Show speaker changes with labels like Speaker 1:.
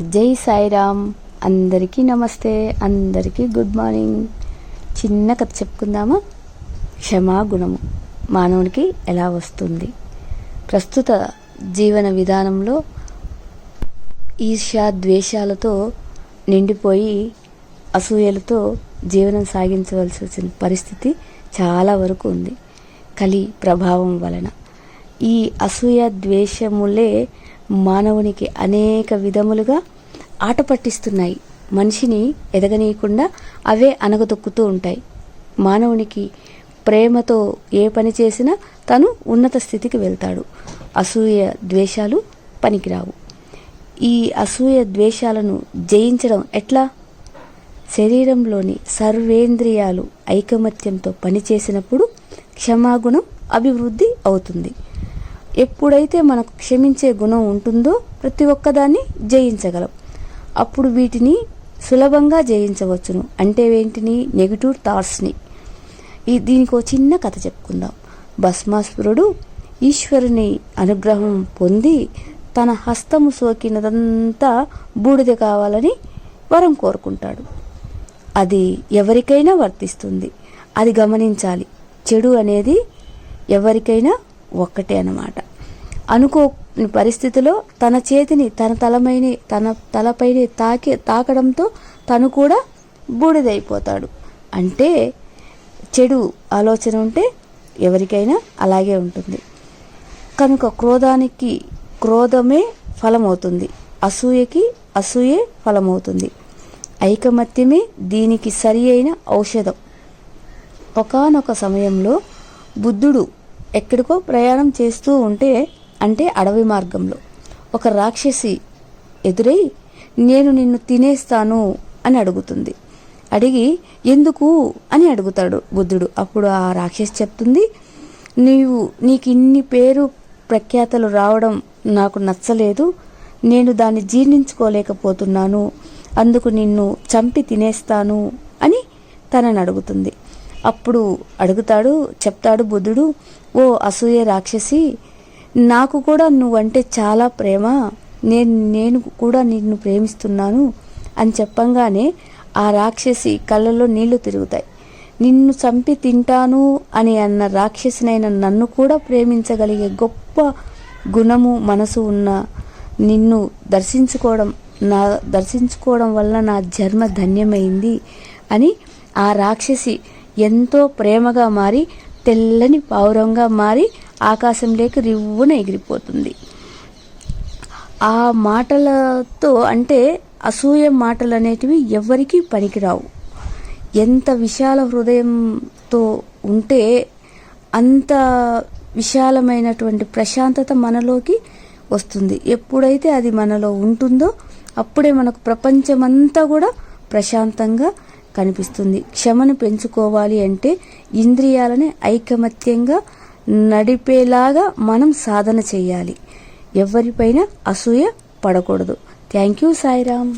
Speaker 1: జై సాయిరామ్. అందరికీ నమస్తే అందరికీ గుడ్ మార్నింగ్. చిన్న కథ చెప్పుకుందామా? క్షమాగుణము. మానవునికి ఎలా వస్తుంది? ప్రస్తుత జీవన విధానంలో ఈర్ష్యా ద్వేషాలతో నిండిపోయి అసూయలతో జీవనం సాగించవలసి వచ్చిన పరిస్థితి చాలా వరకు ఉంది. కలి ప్రభావం వలన. ఈ అసూయ ద్వేషములే మానవునికి అనేక విధములుగా ఆట పట్టిస్తున్నాయి. మనిషిని ఎదగనీయకుండా అవే అనగదొక్కుతూ ఉంటాయి. మానవునికి ప్రేమతో ఏ పని చేసినా తను ఉన్నత స్థితికి వెళ్తాడు. అసూయ ద్వేషాలు పనికిరావు. ఈ అసూయ ద్వేషాలను జయించడం ఎట్లా? శరీరంలోని సర్వేంద్రియాలు ఐకమత్యంతో పనిచేసినప్పుడు క్షమాగుణం అభివృద్ధి అవుతుంది. ఎప్పుడైతే మనకు క్షమించే గుణం ఉంటుందో ప్రతి ఒక్కదాన్ని జయించగలం. అప్పుడు వీటిని సులభంగా జయించవచ్చును. అంటే ఏంటిని? నెగిటివ్ థాట్స్ని ఈ దీనికి ఒక చిన్న కథ చెప్పుకుందాం. భస్మాసురుడు ఈశ్వరుని అనుగ్రహం పొంది తన హస్తము సోకినదంతా బూడిద కావాలని వరం కోరుకుంటాడు. అది ఎవరికైనా వర్తిస్తుంది. అది గమనించాలి. చెడు అనేది ఎవరికైనా ఒక్కటే అన్నమాట. అనుకోని పరిస్థితిలో తన చేతిని తన తలమైన తన తలపైన తాకి తాకడంతో తను కూడా బూడిదైపోతాడు. అంటే చెడు ఆలోచన ఉంటే ఎవరికైనా అలాగే ఉంటుంది. కనుక క్రోధానికి క్రోధమే ఫలమవుతుంది. అసూయకి అసూయే ఫలమవుతుంది. ఐకమత్యమే దీనికి సరి అయిన ఔషధం. ఒకానొక సమయంలో బుద్ధుడు ఎక్కడికో ప్రయాణం చేస్తూ ఉంటే అంటే అడవి మార్గంలో. ఒక రాక్షసి ఎదురై నేను నిన్ను తినేస్తాను అని అడుగుతుంది. అడిగి ఎందుకు? అని అడుగుతాడు బుద్ధుడు. అప్పుడు ఆ రాక్షసి చెప్తుంది నీవు నీకు ఇన్ని పేరు ప్రఖ్యాతలు రావడం నాకు నచ్చలేదు. నేను దాన్ని జీర్ణించుకోలేకపోతున్నాను. అందుకు నిన్ను చంపి తినేస్తాను అని తనని అడుగుతుంది. అప్పుడు అడుగుతాడు చెప్తాడు బుద్ధుడు ఓ అసూయ రాక్షసి నాకు కూడా నువ్వంటే చాలా ప్రేమ. నేను నేను కూడా నిన్ను ప్రేమిస్తున్నాను అని చెప్పంగానే ఆ రాక్షసి కళ్ళలో నీళ్ళు తిరుగుతాయి. నిన్ను చంపి తింటాను అని అన్న రాక్షసినైన నన్ను కూడా ప్రేమించగలిగే గొప్ప గుణము మనసు ఉన్న నిన్ను దర్శించుకోవడం నా దర్శించుకోవడం వల్ల నా జన్మ ధన్యమైంది అని ఆ రాక్షసి ఎంతో ప్రేమగా మారి తెల్లని పావురంగా మారి ఆకాశంలోకి రివ్వున ఎగిరిపోతుంది. ఆ మాటలతో అంటే అసూయ మాటలు అనేటివి ఎవరికీ పనికిరావు. ఎంత విశాల హృదయంతో ఉంటే అంత విశాలమైనటువంటి ప్రశాంతత మనలోకి వస్తుంది. ఎప్పుడైతే అది మనలో ఉంటుందో అప్పుడే మనకు ప్రపంచమంతా కూడా ప్రశాంతంగా కనిపిస్తుంది. క్షమను పెంచుకోవాలి అంటే ఇంద్రియాలని ఐకమత్యంగా నడిపేలాగా మనం సాధన చేయాలి. ఎవరిపైన అసూయ పడకూడదు. Thank you Sairam.